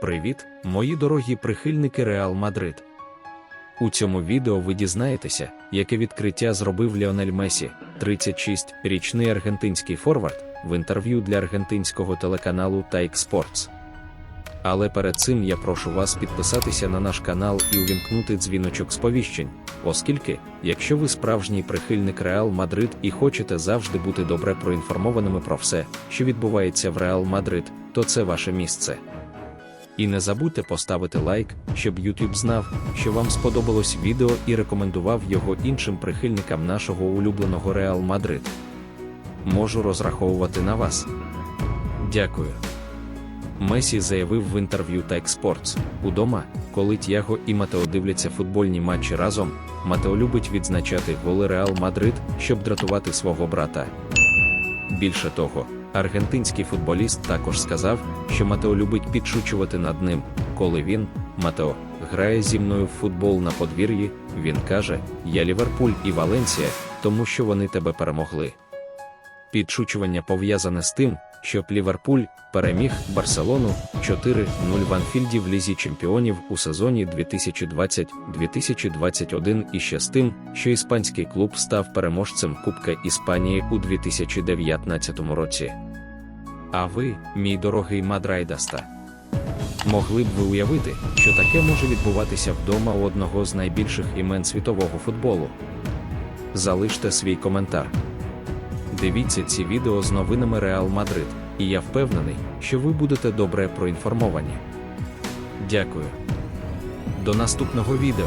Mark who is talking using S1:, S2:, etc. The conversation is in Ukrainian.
S1: Привіт, мої дорогі прихильники Реал Мадрид. У цьому відео ви дізнаєтеся, яке відкриття зробив Ліонель Месі, 36-річний аргентинський форвард, в інтерв'ю для аргентинського телеканалу Taik Sports. Але перед цим я прошу вас підписатися на наш канал і увімкнути дзвіночок сповіщень, оскільки, якщо ви справжній прихильник Реал Мадрид і хочете завжди бути добре проінформованими про все, що відбувається в Реал Мадрид, то це ваше місце. І не забудьте поставити лайк, щоб YouTube знав, що вам сподобалось відео і рекомендував його іншим прихильникам нашого улюбленого Реал Мадрид. Можу розраховувати на вас. Дякую. Месі заявив в інтерв'ю Tech Sports, удома, коли Тяго і Матео дивляться футбольні матчі разом, Матео любить відзначати голи Реал Мадрид, щоб дратувати свого брата. Більше того, аргентинський футболіст також сказав, що Матео любить підшучувати над ним, коли він, Матео, грає зі мною в футбол на подвір'ї, він каже: Я Ліверпуль і Валенсія, тому що вони тебе перемогли. Підшучування пов'язане з тим, щоб Ліверпуль переміг Барселону 4-0 в Анфільді в Лізі Чемпіонів у сезоні 2020-2021 і ще з тим, що іспанський клуб став переможцем Кубка Іспанії у 2019 році. А ви, мій дорогий Мадрайдаста, могли б ви уявити, що таке може відбуватися вдома у одного з найбільших імен світового футболу? Залиште свій коментар. Дивіться ці відео з новинами Реал Мадрид, і я впевнений, що ви будете добре проінформовані. Дякую. До наступного відео.